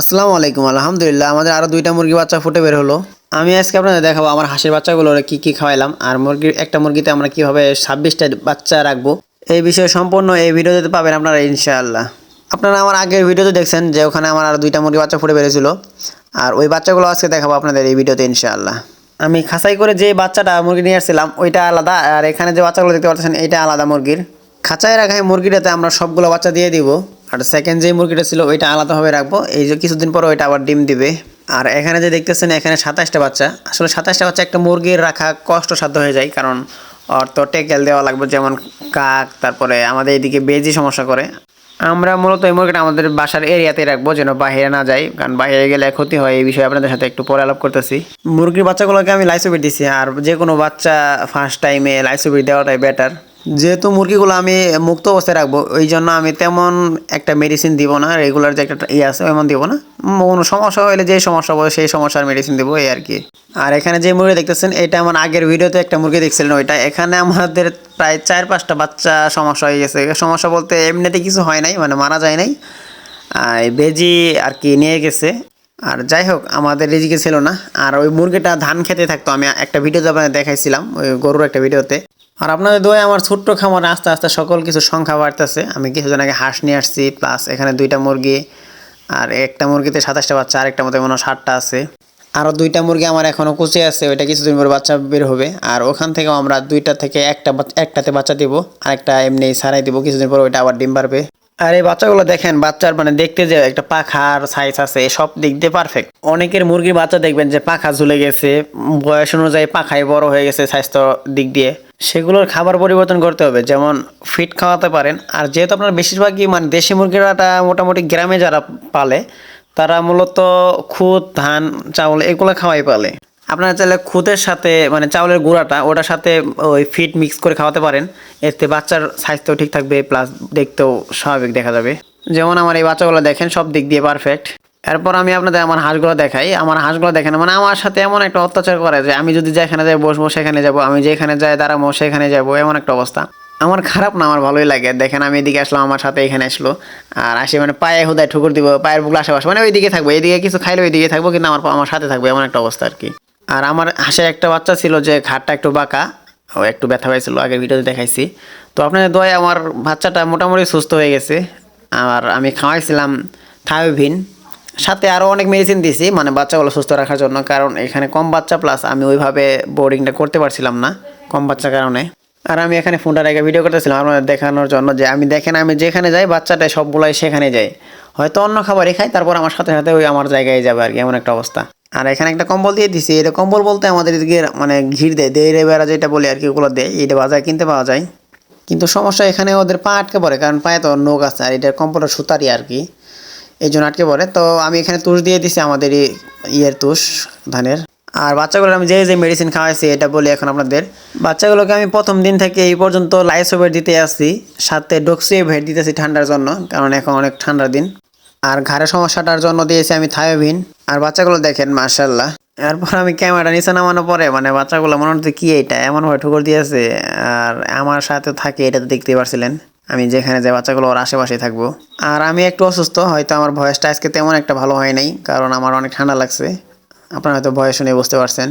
আসসালামু আলাইকুম, আলহামদুলিল্লাহ। আমাদের আরও দুইটা মুরগি বাচ্চা ফুটে বের হলো। আমি আজকে আপনাদের দেখাবো আমার হাঁসের বাচ্চাগুলো কি কি খাওয়াইলাম। আর মুরগির, একটা মুরগিতে আমরা কীভাবে ছাব্বিশটা বাচ্চা রাখব। এই বিষয়ে সম্পূর্ণ এই ভিডিওতে পাবেন আপনারা, ইনশাআল্লাহ। আপনারা আমার আগের ভিডিওতে দেখছেন যে ওখানে আমার আরও দুইটা মুরগি বাচ্চা ফুটে বেরিয়েছিল। আর ওই বাচ্চাগুলো আজকে দেখাবো আপনাদের এই ভিডিওতে, ইনশাআল্লাহ। আমি খাঁচাই করে যে বাচ্চাটা মুরগি নিয়ে আসছিলাম, ওইটা আলাদা। আর এখানে যে বাচ্চাগুলো দেখতে পাচ্ছেন এইটা আলাদা মুরগির। খাঁচায় রাখা মুরগিটাতে আমরা সবগুলো বাচ্চা দিয়ে দিব। আর সেকেন্ড যে মুরগিটা ছিল, ওইটা আলাদাভাবে রাখব। এই যে কিছুদিন পর ওইটা আবার ডিম দিবে। আর এখানে যে দেখতেছেন, এখানে সাতাশটা বাচ্চা। আসলে সাতাশটা বাচ্চা একটা মুরগির রাখা কষ্টসাধ্য হয়ে যায়, কারণ ওর তো টেকেল দেওয়া লাগবে, যেমন কাক, তারপরে আমাদের এদিকে বেজি সমস্যা করে। আমরা মূলত এই মুরগিটা আমাদের বাসার এরিয়াতে রাখব, যেন বাইরে না যায় কারণ বাইরে গেলে ক্ষতি হয়, এই বিষয়ে আপনাদের সাথে একটু পরে আলাপ করতেছি। মুরগির বাচ্চাগুলোকে আমি লাইসোবিট দিছি, আর যে কোনো বাচ্চা ফার্স্ট টাইমে লাইসোবিট দেওয়াটাই বেটার যেহেতু মুরগিগুলো আমি মুক্ত অবস্থায় রাখব, ওই জন্য আমি তেমন একটা মেডিসিন দিব না রেগুলার যে একটা ইয়ে আছে এমন দিব না। কোনো সমস্যা হলে যে সমস্যা হবে, সেই সমস্যার মেডিসিন দেবো, এই আর কি আর এখানে যে মুরগি দেখতেছেন, এটা আমার আগের ভিডিওতে একটা মুরগি দেখছিলেন ওইটা। এখানে আমাদের প্রায় চার পাঁচটা বাচ্চা সমস্যা হয়ে গেছে। সমস্যা বলতে এমনিতে কিছু হয় নাই মানে মারা যায় নাই। আর বেজি আর কি নিয়ে গেছে। আর যাই হোক, আমাদের রিজিকে ছিল না। আর ওই মুরগিটা ধান খেতে থাকতো, আমি একটা ভিডিওতে আপনাদের দেখাইছিলাম, ওই গরুর একটা ভিডিওতে। আর আপনাদের দোয়ে আমার ছোট্ট খামারে, আস্তে আস্তে সকল কিছু সংখ্যা বাড়তেছে। আমি কিছুদিন আগে হাঁস নিয়ে আসছি প্লাস এখানে দুইটা মুরগি, আর একটা মুরগিতে সাতাশটা বাচ্চা আর একটা মতো মনে হয় ষাটটা আছে। আরও দুইটা মুরগি আমার এখনও কুচে আছে, ওইটা কিছুদিন পরে বাচ্চা বের হবে। আর ওখান থেকেও আমরা দুইটা থেকে একটা একটাতে বাচ্চা দিব আর একটা এমনি সারাই দিব, কিছুদিন পর ওইটা আবার ডিম পারবে আর এই বাচ্চাগুলো দেখেন, বাচ্চার মানে দেখতে যে একটা পাখার সাইজ আছে সব দিক দিয়ে পারফেক্ট অনেকের মুরগির বাচ্চা দেখবেন যে পাখা ঝুলে গেছে, বয়স অনুযায়ী পাখায় বড় হয়ে গেছে, স্বাস্থ্য দিক দিয়ে। সেগুলোর খাবার পরিবর্তন করতে হবে। যেমন ফিট খাওয়াতে পারেন। আর যেহেতু আপনার বেশিরভাগই মানে দেশি মুরগিরাটা মোটামুটি গ্রামে যারা পালে, তারা মূলত খুদ, ধান, চাউল এগুলো খাওয়াই পালে। আপনারা চাইলে খুদের সাথে মানে চাউলের গুঁড়াটা, ওটার সাথে ওই ফিট মিক্স করে খাওয়াতে পারেন। এতে বাচ্চার স্বাস্থ্য ঠিক থাকবে, প্লাস দেখতেও স্বাভাবিক দেখা যাবে। যেমন আমার এই বাচ্চাগুলো দেখেন, সব দিক দিয়ে পারফেক্ট। এরপর আমি আপনাদের আমার হাঁসগুলো দেখাই। আমার হাঁসগুলো দেখেন মানে আমার সাথে এমন একটা অত্যাচার করে যে আমি যদি যেখানে যাই বসবো সেখানে যাব, আমি যেখানে যাই দাঁড়াবো সেখানে যাব, এমন একটা অবস্থা। আমার খারাপ না, আমার ভালোই লাগে। দেখেন, আমি এদিকে আসলাম, আমার সাথে এখানে আসলো। আর আসে মানে পায়ে হুদায় ঠুকুর দিব, পায়ের বুকলা আশেপাশে মানে ওইদিকে থাকব। এইদিকে কিছু খাইলে ওইদিকে থাকব, কিন্তু আমার আমার সাথে থাকবে, এমন একটা অবস্থা আর কি আর আমার হাঁসের একটা বাচ্চা ছিল যে ঘাটটা একটু বাঁকা, ও একটু ব্যথা হয়েছিল আগের ভিডিওতে দেখাইছি। তো আপনাদের দোয়ায় আমার বাচ্চাটা মোটামুটি সুস্থ হয়ে গেছে। আর আমি খাওয়াইছিলাম থায়োভিন সাথে আরও অনেক মেডিসিন দিয়েছি মানে বাচ্চাগুলো সুস্থ রাখার জন্য। কারণ এখানে কম বাচ্চা প্লাস আমি ওইভাবে বোর্ডিংটা করতে পারছিলাম না, কম বাচ্চার কারণে। আর আমি এখানে ফোনটা রেখে ভিডিও করতেছিলাম, আপনাদের দেখানোর জন্য যে আমি দেখেন, আমি যেখানে যাই বাচ্চাটা সবগুলাই সেখানে যাই হয়তো অন্য খাবারই খাই তারপর আমার সাথে সাথে ওই আমার জায়গায় যাবে আর কি, এমন একটা অবস্থা। আর এখানে একটা কম্বল দিয়ে দিছি এটা কম্বল বলতে আমাদের এদিকে মানে ঘির দেয় দেড়ে বেড়া যেটা বলে আর কি, ওগুলো দেয়, এটা বাজারে কিনতে পাওয়া যায়। কিন্তু সমস্যা এখানে ওদের পা আটকে পড়ে, কারণ পায়ে তো নোক আছে, আর এটার কম্বলটা সুতারি আর কি। এই জন্য আটকে পড়ে। তো আমি এখানে তুষ দিয়ে দিছি আমাদের ইয়ের তুষ, ধানের। আর বাচ্চাগুলোর আমি যে যে মেডিসিন খাওয়াইছি, এটা বলি এখন আপনাদের। বাচ্চাগুলোকে আমি প্রথম দিন থেকে এই পর্যন্ত লাইসোভেট দিতে আসছি, সাথে ডক্সিয়ে ভেট দিতেছি ঠান্ডার জন্য, কারণ এখন অনেক ঠান্ডার দিন। আর ঘাড়ের সমস্যাটার জন্য দিয়েছি আমি থায়োভিন আর বাচ্চাগুলো দেখেন মার্শাল্লাহ এরপর আমি ক্যামেরাটা নিচে নামানো পরে মানে বাচ্চাগুলো মনে হচ্ছে কি এইটা এমনভাবে ঠুকর দিয়েছে, আর আমার সাথে থাকে, এটা তো দেখতেই পারছিলেন। আমি যেখানে যাই বাচ্চাগুলো ওর আশেপাশেই থাকব। আর আমি একটু অসুস্থ, হয়তো আমার ভয়েসটা আজকে তেমন একটা ভালো হয় নাই, কারণ আমার অনেক ঠান্ডা লাগছে। আপনারা হয়তো ভয়েস শুনে বুঝতে পারছেন।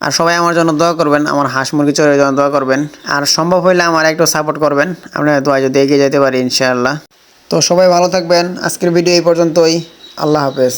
আর সবাই আমার জন্য দোয়া করবেন, আমার হাঁস মুরগি চড়ের জন্য দোয়া করবেন। আর সম্ভব হইলে আমার একটু সাপোর্ট করবেন, আপনার দোয়া যদি এগিয়ে যেতে পারি ইনশাআল্লাহ। তো সবাই ভালো থাকবেন, আজকের ভিডিও এই পর্যন্তই, আল্লাহ হাফেজ।